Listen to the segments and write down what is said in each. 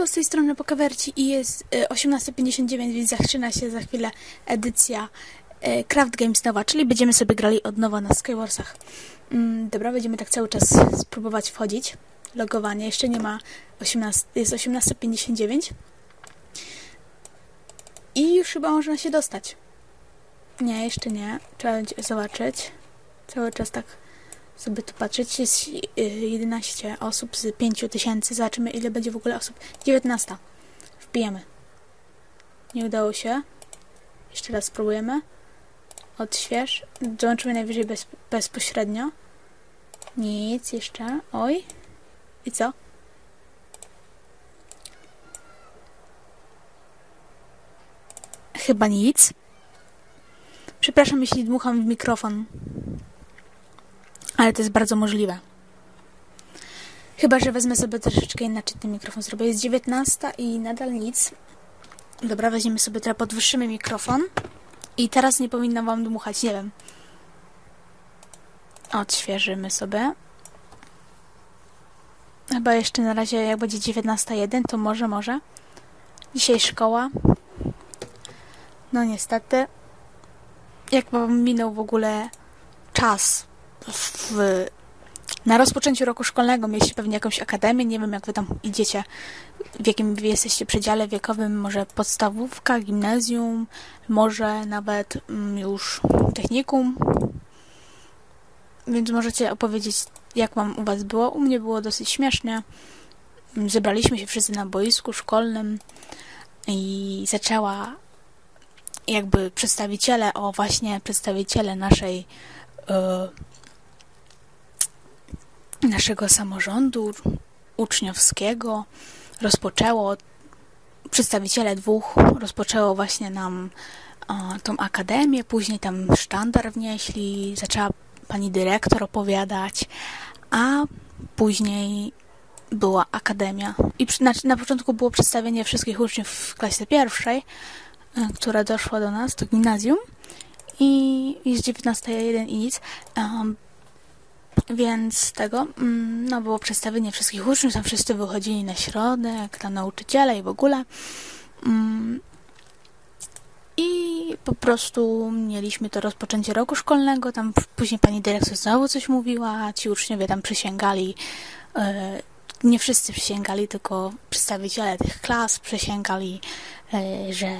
Siemanko, z tej strony Pokawerci i jest y, 18.59, więc zaczyna się za chwilę edycja y, Craft Games nowa, czyli będziemy sobie grali od nowa na Skywarsach. Mm, dobra, będziemy tak cały czas spróbować wchodzić. Logowanie, jeszcze nie ma 18, jest 18.59 i już chyba można się dostać. Nie, jeszcze nie, trzeba będzie zobaczyć. Cały czas tak sobie tu patrzeć. Jest y, 11 osób z 5000. Zobaczymy, ile będzie w ogóle osób. 19. Wbijemy. Nie udało się. Jeszcze raz spróbujemy. Odśwież. Dołączymy najwyżej bez, bezpośrednio. Nic jeszcze. Oj. I co? Chyba nic. Przepraszam, jeśli dmucham w mikrofon. Ale to jest bardzo możliwe. Chyba, że wezmę sobie troszeczkę inaczej ten mikrofon zrobię. Jest 19 i nadal nic. Dobra, weźmiemy sobie teraz, podwyższymy mikrofon. I teraz nie powinno wam dmuchać, nie wiem. Odświeżymy sobie. Chyba jeszcze na razie, jak będzie 19.1, to może, może. Dzisiaj szkoła. No niestety. Jak wam minął w ogóle czas w, na rozpoczęciu roku szkolnego mieliście pewnie jakąś akademię, nie wiem jak wy tam idziecie, w jakim wy jesteście przedziale wiekowym, może podstawówka, gimnazjum, może nawet mm, już technikum. Więc możecie opowiedzieć, jak wam u was było. U mnie było dosyć śmiesznie. Zebraliśmy się wszyscy na boisku szkolnym i zaczęła jakby przedstawiciele, o właśnie przedstawiciele naszej naszego samorządu uczniowskiego rozpoczęło, przedstawiciele dwóch rozpoczęło właśnie nam tą akademię, później tam sztandar wnieśli, zaczęła pani dyrektor opowiadać, a później była akademia. I na, na początku było przedstawienie wszystkich uczniów w klasie pierwszej, która doszła do nas, do gimnazjum i jest 19.1 i nic. Um, więc tego, mm, no było przedstawienie wszystkich uczniów, tam wszyscy wychodzili na środek, tam nauczyciele i w ogóle. Mm, I po prostu mieliśmy to rozpoczęcie roku szkolnego, tam później pani dyrektor znowu coś mówiła, ci uczniowie tam przysięgali, e, nie wszyscy przysięgali, tylko przedstawiciele tych klas przysięgali, e, że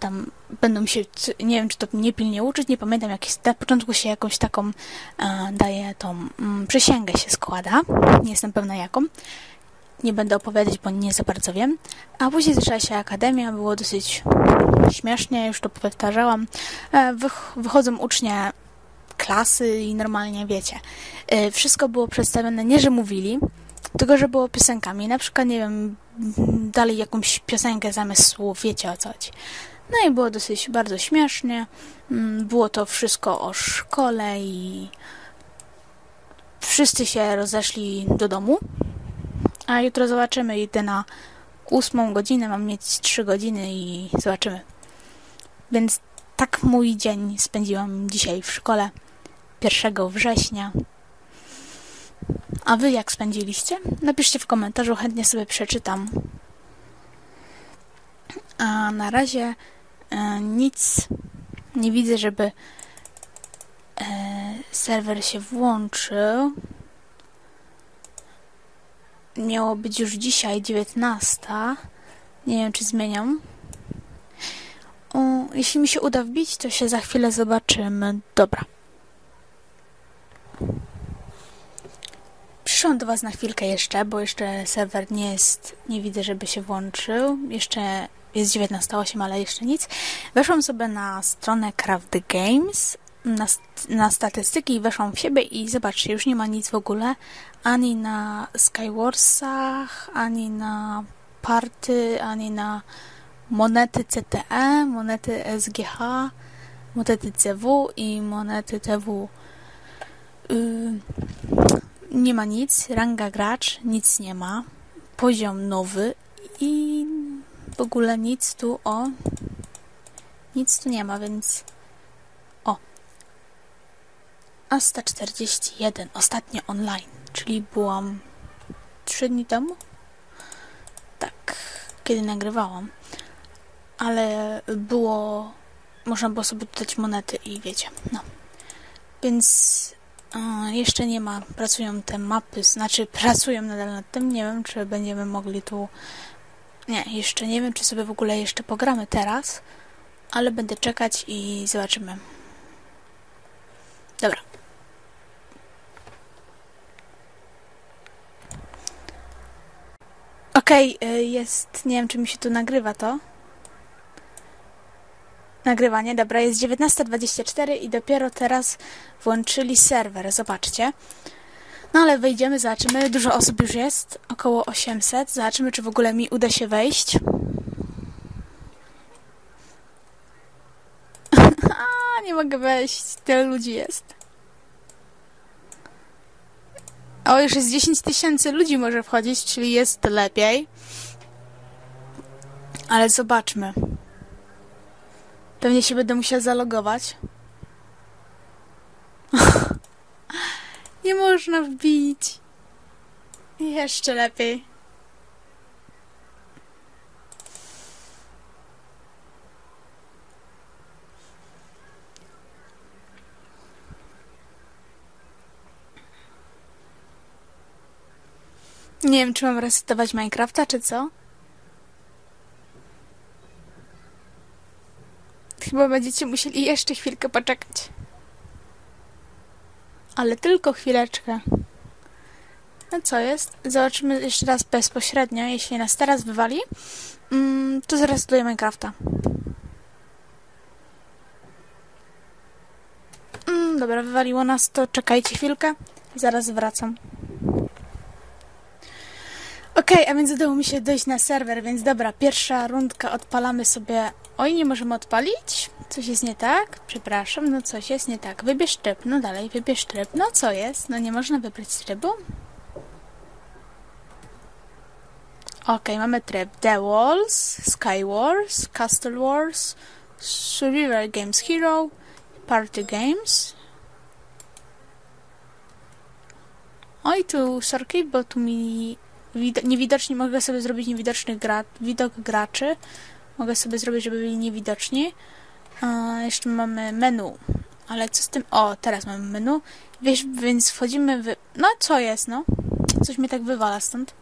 tam będą się, nie wiem, czy to nie pilnie uczyć, nie pamiętam, jak jest, na początku się jakąś taką e, daje tą mm, przysięgę się składa, nie jestem pewna jaką, nie będę opowiadać, bo nie za bardzo wiem, a później zaczęła się akademia, było dosyć śmiesznie, już to powtarzałam, e, wych, wychodzą ucznie klasy i normalnie, wiecie, e, wszystko było przedstawione, nie, że mówili, tylko, że było piosenkami, na przykład, nie wiem, dali jakąś piosenkę zamiast słów, wiecie o co chodzi. No i było dosyć bardzo śmiesznie. Mm, było to wszystko o szkole i wszyscy się rozeszli do domu. A jutro zobaczymy. Idę na ósmą godzinę, mam mieć trzy godziny i zobaczymy. Więc tak mój dzień spędziłam dzisiaj w szkole 1 września. A wy jak spędziliście? Napiszcie w komentarzu, chętnie sobie przeczytam. A na razie nic nie widzę, żeby e, serwer się włączył. Miało być już dzisiaj 19. Nie wiem, czy zmieniam. O, jeśli mi się uda wbić, to się za chwilę zobaczymy. Dobra. Przyszłam do Was na chwilkę jeszcze, bo jeszcze serwer nie jest, nie widzę, żeby się włączył. Jeszcze jest 19.08, ale jeszcze nic. Weszłam sobie na stronę Craft Games, na, na statystyki weszłam w siebie i zobaczcie, już nie ma nic w ogóle, ani na Skywarsach, ani na Party, ani na monety CTE, monety SGH, monety CW i monety TW. Yy, nie ma nic, ranga gracz, nic nie ma, poziom nowy i w ogóle nic tu o. Nic tu nie ma, więc o. Asta 41 ostatnio online, czyli byłam 3 dni temu? Tak, kiedy nagrywałam. Ale było można było sobie dodać monety i wiecie, no. Więc jeszcze nie ma, pracują te mapy, znaczy pracują nadal nad tym, nie wiem, czy będziemy mogli tu nie, jeszcze nie wiem, czy sobie w ogóle jeszcze pogramy teraz, ale będę czekać i zobaczymy. Dobra. Okej, okay, jest, nie wiem, czy mi się tu nagrywa to. Nagrywanie, dobra, jest 19.24 i dopiero teraz włączyli serwer, zobaczcie. No ale wejdziemy, zobaczymy. Dużo osób już jest, około 800. Zobaczymy, czy w ogóle mi uda się wejść. Nie mogę wejść. Tyle ludzi jest. O, już jest 10 tysięcy ludzi może wchodzić, czyli jest lepiej. Ale zobaczmy. Pewnie się będę musiała zalogować. Nie można wbić. Jeszcze lepiej. Nie wiem, czy mam resetować Minecrafta, czy co? Chyba będziecie musieli jeszcze chwilkę poczekać ale tylko chwileczkę. No co jest? Zobaczymy jeszcze raz bezpośrednio. Jeśli nas teraz wywali, mm, to zresetuję Minecrafta. Mm, dobra, wywaliło nas, to czekajcie chwilkę. Zaraz wracam. Okej, okay, a więc udało mi się dojść na serwer, więc dobra, pierwsza rundka odpalamy sobie... Oj, nie możemy odpalić? Coś jest nie tak? Przepraszam, no coś jest nie tak. Wybierz tryb, no dalej, wybierz tryb. No co jest? No nie można wybrać trybu? Ok, mamy tryb The Walls, Sky Wars, Castle Wars, Survivor Games Hero, Party Games. Oj, tu sorki, bo tu mi niewidoczni, mogę sobie zrobić niewidoczny gra widok graczy. Mogę sobie zrobić, żeby byli niewidoczni. Jeszcze mamy menu. Ale co z tym? O, teraz mamy menu. Wiesz, więc wchodzimy w... No, co jest, no? Coś mnie tak wywala stąd.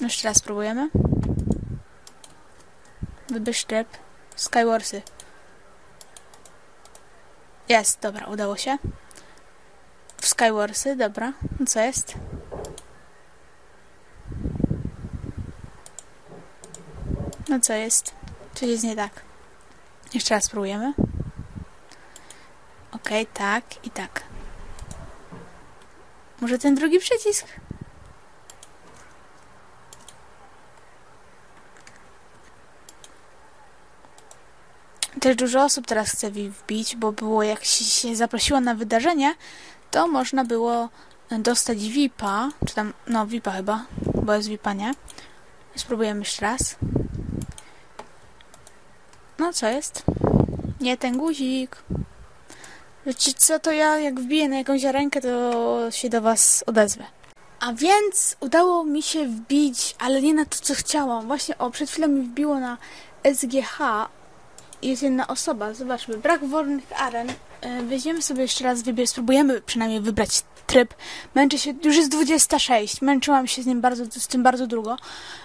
Jeszcze raz spróbujemy. Wybierz tryb. Skywarsy. Jest, dobra, udało się. W Skywarsy, dobra. No co jest? No co jest? Coś jest nie tak. Jeszcze raz spróbujemy. Ok, tak i tak. Może ten drugi przycisk? Też dużo osób teraz chce wbić, bo było jak się zaprosiło na wydarzenie, to można było dostać VIPa, czy tam, no VIPa chyba, bo jest VIPa, nie? Spróbujemy jeszcze raz. No, co jest? Nie ten guzik. Wiecie co, to ja jak wbiję na jakąś rękę, to się do was odezwę. A więc udało mi się wbić, ale nie na to, co chciałam. Właśnie, o, przed chwilą mi wbiło na SGH. Jest jedna osoba, zobaczmy. Brak wolnych aren. E, weźmiemy sobie jeszcze raz, wybierz, spróbujemy przynajmniej wybrać tryb. Męczę się, już jest 26, męczyłam się z nim bardzo, z tym bardzo długo,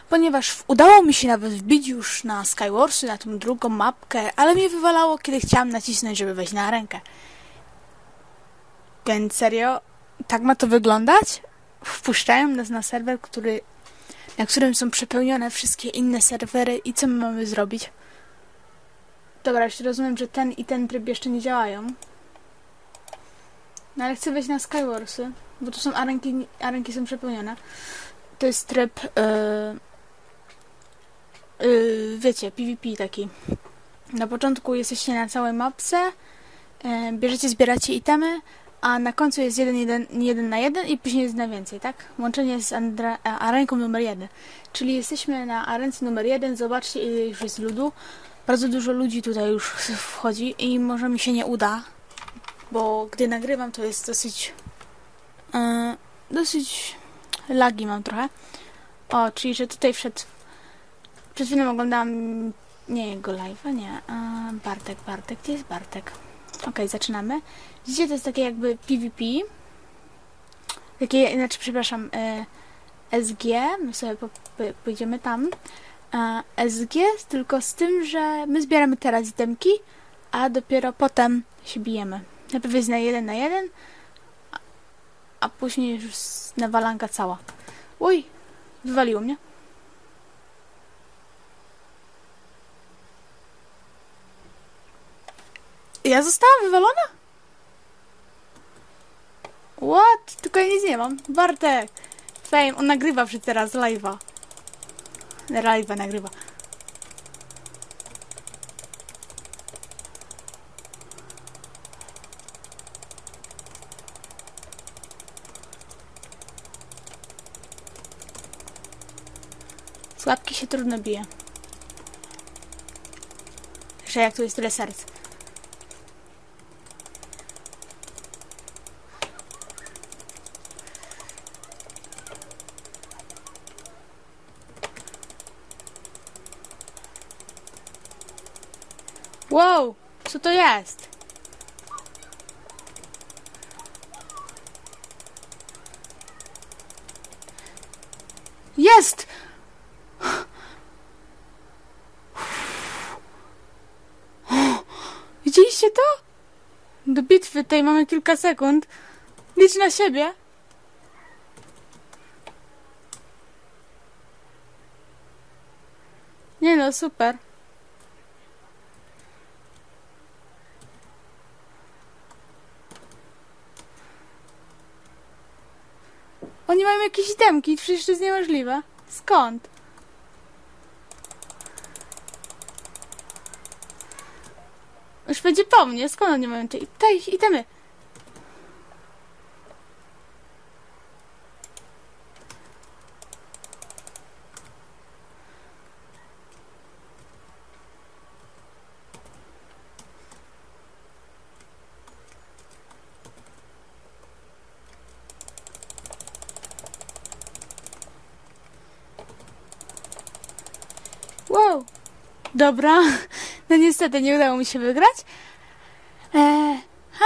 ponieważ udało mi się nawet wbić już na Skywarsy, na tą drugą mapkę, ale mnie wywalało, kiedy chciałam nacisnąć, żeby wejść na rękę. Więc serio, tak ma to wyglądać? Wpuszczają nas na serwer, który na którym są przepełnione wszystkie inne serwery i co my mamy zrobić? Dobra, już rozumiem, że ten i ten tryb jeszcze nie działają. No ale chcę wejść na Skywarsy, bo tu są arenki, arenki są przepełnione. To jest tryb, yy, yy, wiecie, PvP taki. Na początku jesteście na całej mapce, yy, bierzecie, zbieracie itemy, a na końcu jest jeden, jeden, jeden na i później jest na więcej, tak? Łączenie z Andra, arenką numer jeden. Czyli jesteśmy na arence numer jeden, zobaczcie ile już jest ludu. Bardzo dużo ludzi tutaj już wchodzi i może mi się nie uda, bo gdy nagrywam to jest dosyć yy, dosyć lagi mam trochę. O, czyli że tutaj wszedł przed chwilą oglądałam nie jego live'a, nie. Yy, Bartek, Bartek, gdzie jest Bartek? Ok, zaczynamy. Widzicie, to jest takie jakby PvP. Takie, znaczy, przepraszam, yy, SG. My sobie po, po, pójdziemy tam. Yy, SG, tylko z tym, że my zbieramy teraz itemki, a dopiero potem się bijemy. Najpierw jest na jeden na jeden, a później już nawalanka cała. Uj, wywaliło mnie. Ja zostałam wywalona? What? Tylko ja nic nie mam. Bartek! Fame, on nagrywa przy teraz live'a. Live'a nagrywa. Słabki się trudno bije. Że jak tu jest tyle serc. Wow, co to jest? Jest! Widzieliście to? Do bitwy tej mamy kilka sekund. Licz na siebie. Nie no, super. Oni itemki, przecież to jest niemożliwe. Skąd? Już będzie po mnie, skąd oni mają te itemy? Wow. Dobra. No niestety nie udało mi się wygrać. E,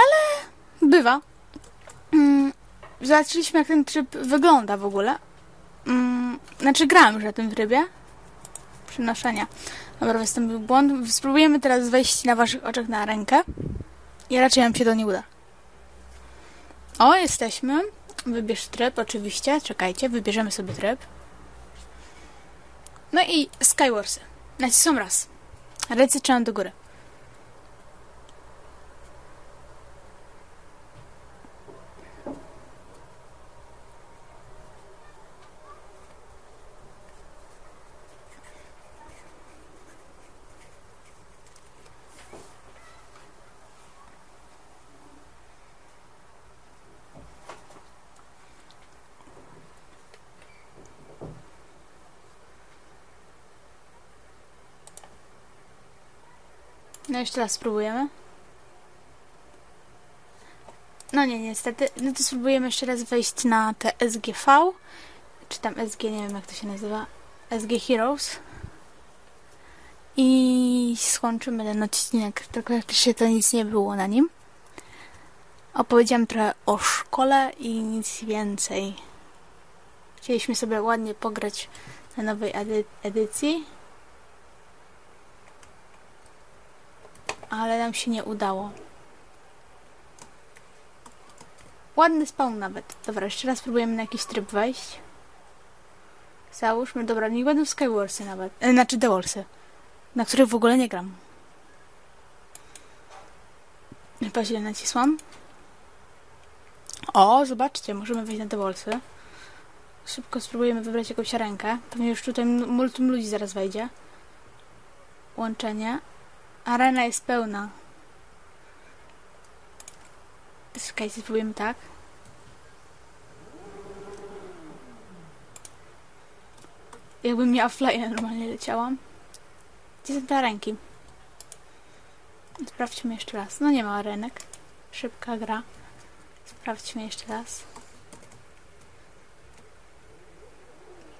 ale bywa. Mm, zobaczyliśmy jak ten tryb wygląda w ogóle. Mm, znaczy grałem już na tym trybie. Przenoszenia. Dobra, wystąpił błąd. Spróbujemy teraz wejść na waszych oczach na rękę. I raczej nam się to nie uda. O, jesteśmy. Wybierz tryb, oczywiście. Czekajcie, wybierzemy sobie tryb. No i Skywarsy. Nacisam raz. Ręce trzymam do góry. Jeszcze raz spróbujemy. No nie, niestety. No to spróbujemy jeszcze raz wejść na te SGV. Czy tam SG, nie wiem jak to się nazywa. SG Heroes. I skończymy ten odcinek. Tylko się to nic nie było na nim. Opowiedziałam trochę o szkole i nic więcej. Chcieliśmy sobie ładnie pograć na nowej edy edycji. Ale nam się nie udało. Ładny spawn nawet. Dobra, jeszcze raz spróbujemy na jakiś tryb wejść. Załóżmy, dobra, niech będą Skywarsy nawet. E, znaczy The Warsy. Na których w ogóle nie gram. Chyba źle nacisłam. O, zobaczcie, możemy wejść na The. Szybko spróbujemy wybrać jakąś rękę. Pewnie już tutaj multum ludzi zaraz wejdzie. Łączenie. Arena jest pełna. Czekajcie, spróbujemy tak. Jakbym miała flyer, normalnie leciałam. Gdzie są te ręki? Sprawdźmy jeszcze raz. No nie ma arenek. Szybka gra. Sprawdźmy jeszcze raz.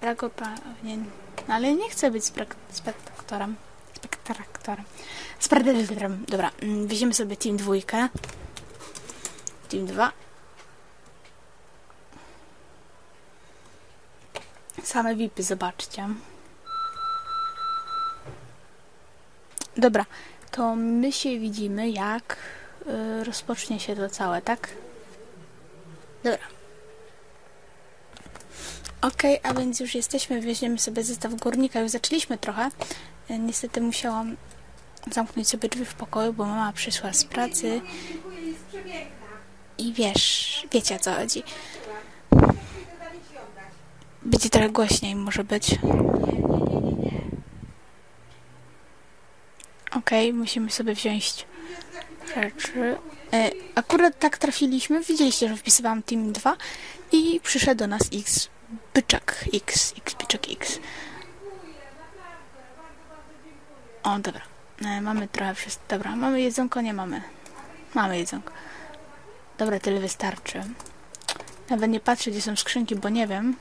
Drago pewnie... No ale nie chcę być spek spektatorem. Spektatorem. Spektatorem. Dobra, mm, weźmiemy sobie Team dwójkę. Team 2. Same VIPy, zobaczcie. Dobra, to my się widzimy, jak y, rozpocznie się to całe, tak? Dobra. Ok, a więc już jesteśmy, weźmiemy sobie zestaw górnika, już zaczęliśmy trochę. Niestety musiałam zamknąć sobie drzwi w pokoju, bo mama przyszła z pracy. I wiesz, wiecie o co chodzi. Będzie trochę głośniej, może być. Okej, okay, musimy sobie wziąć rzeczy. E, akurat tak trafiliśmy. Widzieliście, że wpisywałam Team 2 i przyszedł do nas X byczak X, X byczak X. O, dobra. E, mamy trochę wszystko. Dobra, mamy jedzonko, nie mamy. Mamy jedzonko. Dobra, tyle wystarczy. Nawet nie patrzę, gdzie są skrzynki, bo nie wiem.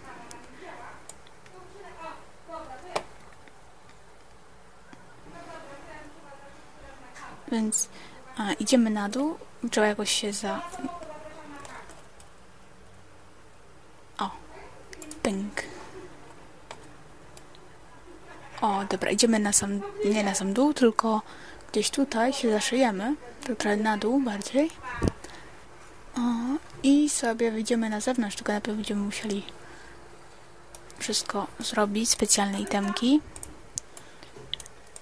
Więc a, idziemy na dół. Trzeba jakoś się za... O. Pink. O, dobra, idziemy na sam... Nie na sam dół, tylko gdzieś tutaj się zaszyjemy. Trochę na dół bardziej. O, I sobie wyjdziemy na zewnątrz, tylko najpierw będziemy musieli wszystko zrobić, specjalne itemki.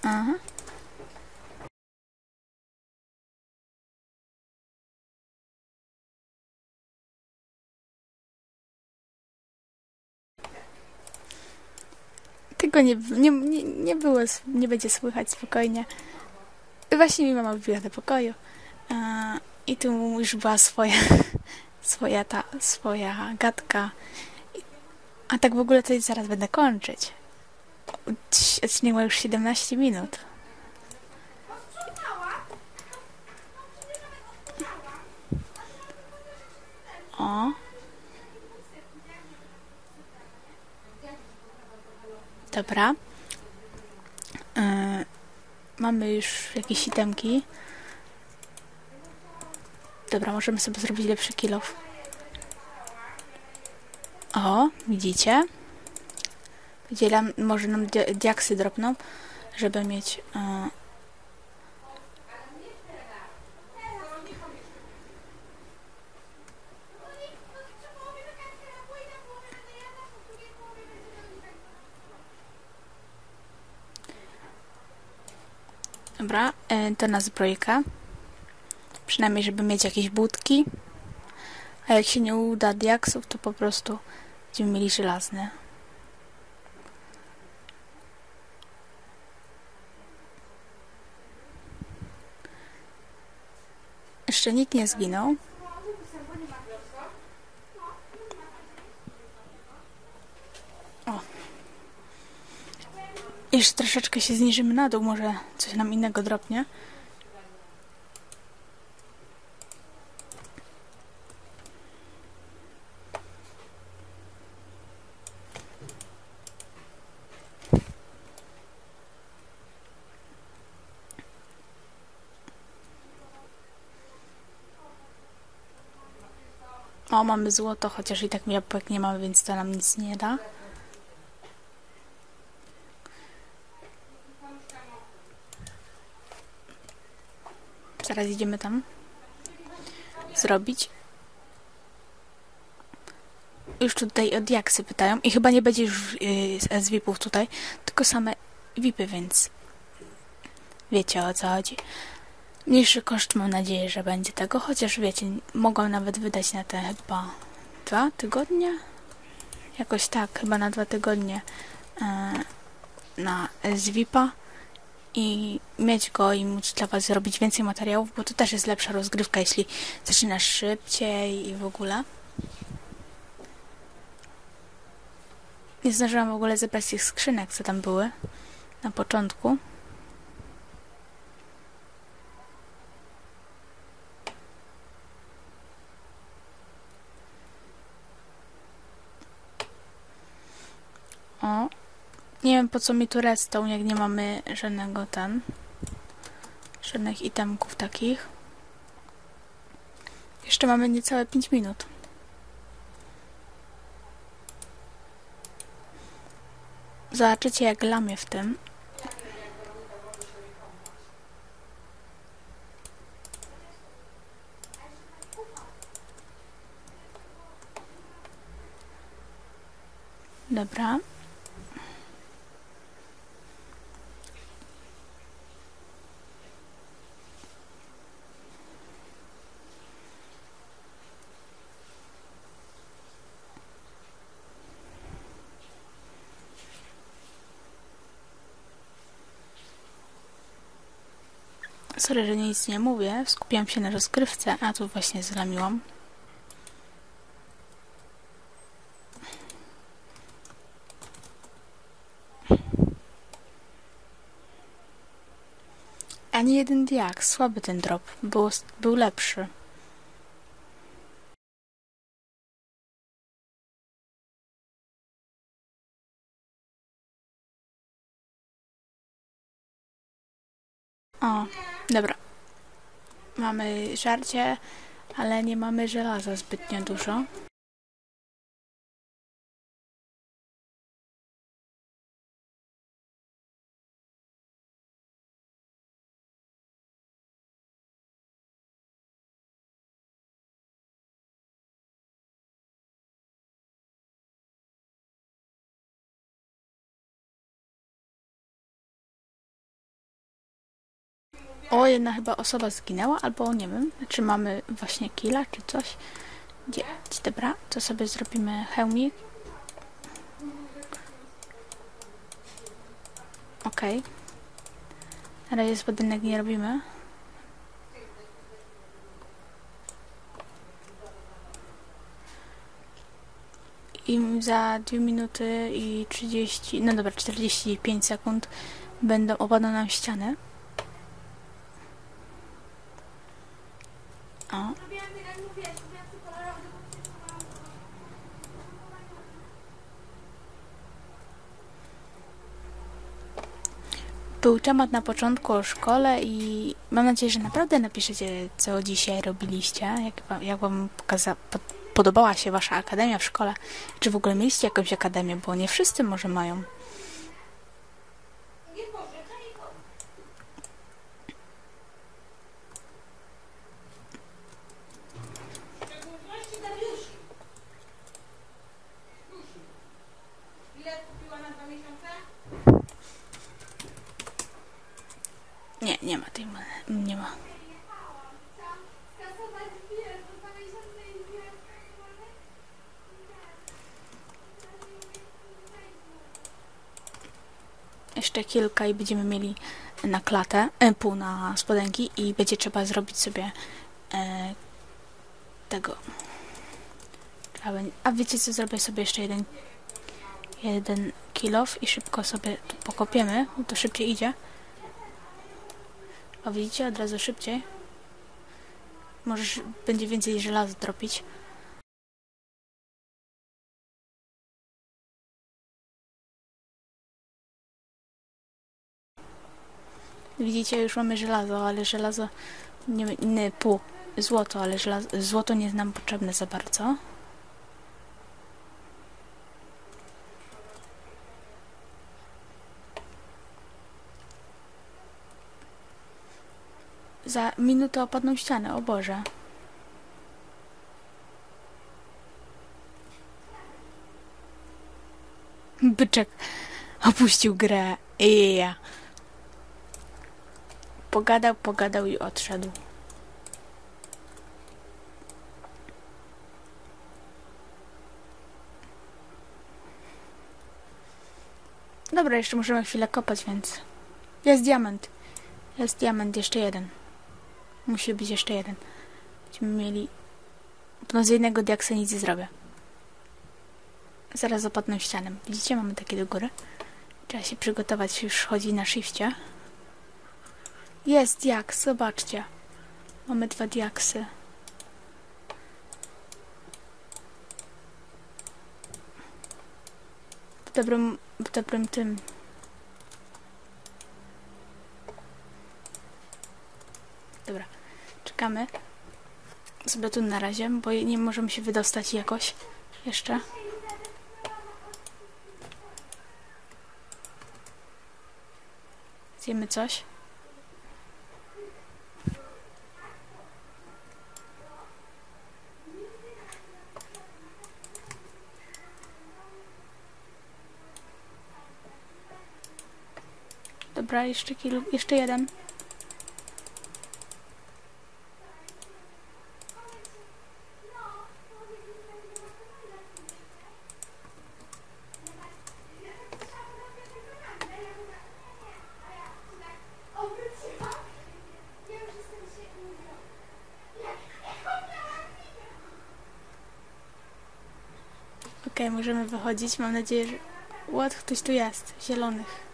Aha. Tego nie, nie, nie, nie było, nie będzie słychać spokojnie. Właśnie mi mama wybiła do pokoju. I tu już była swoja, swoja ta, swoja gadka. A tak w ogóle to zaraz będę kończyć. Odcinek ma już 17 minut. O. Dobra. Yy, mamy już jakieś itemki. Dobra, możemy sobie zrobić lepszy kilof. O, widzicie? Wydzielam, może nam di diaksy dropną, żeby mieć... Uh, Dobra, e, to na zbrojkę. Przynajmniej, żeby mieć jakieś budki. A jak się nie uda diaksów, to po prostu będziemy mieli żelazne. Jeszcze nikt nie zginął. O. Jeszcze troszeczkę się zniżymy na dół, może coś nam innego dropnie. O, mamy złoto, chociaż i tak jabłek nie mamy, więc to nam nic nie da. Zaraz idziemy tam zrobić. już tutaj o diaksy pytają i chyba nie będzie już yy, z VIP-ów tutaj, tylko same VIPy, więc wiecie o co chodzi. Mniejszy koszt mam nadzieję, że będzie tego, chociaż wiecie, mogą nawet wydać na te chyba dwa tygodnie? Jakoś tak, chyba na dwa tygodnie yy, na SVIP-a i mieć go i móc dla Was zrobić więcej materiałów, bo to też jest lepsza rozgrywka, jeśli zaczynasz szybciej i w ogóle. Nie zdążyłam w ogóle zebrać tych skrzynek, co tam były na początku. O, nie wiem po co mi tu redstone, jak nie mamy żadnego ten, żadnych itemków takich. Jeszcze mamy niecałe 5 minut. Zobaczycie jak lamię w tym. Dobra. Sorry, że nic nie mówię. Skupiłam się na rozgrywce, a tu właśnie zlamiłam. Ani jeden diak, słaby ten drop. Było, był lepszy. O, dobra. Mamy żarcie, ale nie mamy żelaza zbytnio dużo. O, jedna chyba osoba zginęła, albo nie wiem, czy mamy właśnie killa, czy coś. Gdzie dobra, to sobie zrobimy hełmik. Okej. Okay. Na z budynek nie robimy. I za 2 minuty i 30, no dobra, 45 sekund będą opadną nam ściany. O. Był temat na początku o szkole i mam nadzieję, że naprawdę napiszecie, co dzisiaj robiliście, jak wam, jak wam pokaza- pod, podobała się wasza akademia w szkole, czy w ogóle mieliście jakąś akademię, bo nie wszyscy może mają. Nie, nie ma tej nie ma. Jeszcze kilka i będziemy mieli na klatę, e, pół na spodenki i będzie trzeba zrobić sobie e, tego. A wiecie co, zrobię sobie jeszcze jeden jeden kilof i szybko sobie tu pokopiemy, to szybciej idzie. A widzicie, od razu szybciej. Możesz, będzie więcej żelaza dropić. Widzicie, już mamy żelazo, ale żelazo, nie, nie pół, złoto, ale żelazo, złoto nie jest nam potrzebne za bardzo. Za minutę opadną ściany, o Boże. Byczek opuścił grę. Yeah. Pogadał, pogadał i odszedł. Dobra, jeszcze możemy chwilę kopać, więc... Jest diament. Jest diament, jeszcze jeden. Musi być jeszcze jeden. Będziemy mieli... No z jednego diaksa nic nie zrobię. Zaraz zapadnę ścianę. Widzicie, mamy takie do góry. Trzeba się przygotować, już chodzi na shifcie. Jest diaks, zobaczcie. Mamy dwa diaksy. W dobrym, w dobrym tym. Dobra, czekamy. Sobie tu na razie, bo nie możemy się wydostać jakoś jeszcze. Zjemy coś. Dobra, jeszcze kil, jeszcze jeden. Okej, możemy wychodzić. Mam nadzieję, że... Ład, ktoś tu jest. Zielonych.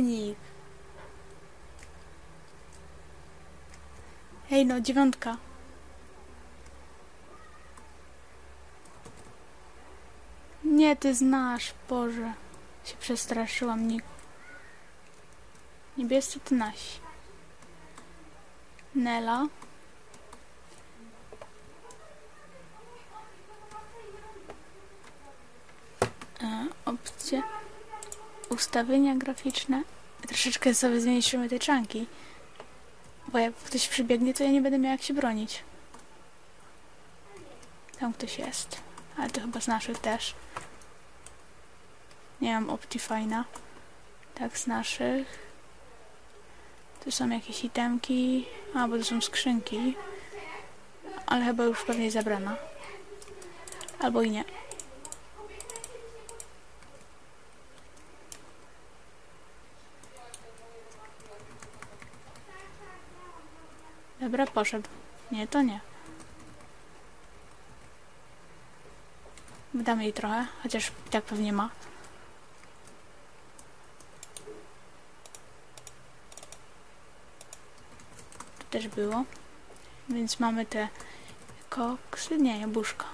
Nick. Hej, no, dziewiątka. Nie, ty znasz, Boże. Się przestraszyłam, nick. Niebiescy to nasi. Nela. E, opcje. Ustawienia graficzne. Troszeczkę sobie zmniejszymy te czanki. Bo jak ktoś przybiegnie, to ja nie będę miała jak się bronić. Tam ktoś jest. Ale to chyba z naszych też. Nie mam Optifine'a. Tak, z naszych. Tu są jakieś itemki. A, bo to są skrzynki. Ale chyba już pewnie zabrana. Albo i nie. Dobra, poszedł. Nie, to nie. Damy jej trochę, chociaż tak pewnie ma. Tu też było. Więc mamy te koksy, nie, jabłuszka.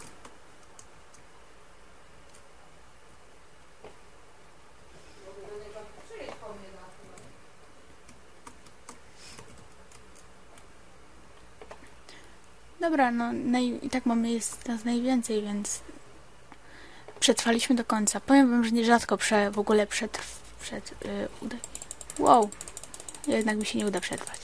Dobra, no naj, i tak mamy jest nas najwięcej, więc przetrwaliśmy do końca. Powiem wam, że nierzadko prze, w ogóle przed, przed yy, uda... Wow, jednak mi się nie uda przetrwać.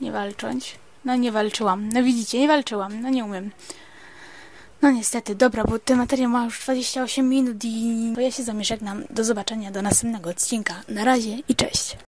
Nie walcząć. No nie walczyłam. No widzicie, nie walczyłam. No nie umiem. No niestety, dobra, bo ten materiał ma już 28 minut i... Ja się z wami żegnam. Do zobaczenia do następnego odcinka. Na razie i cześć.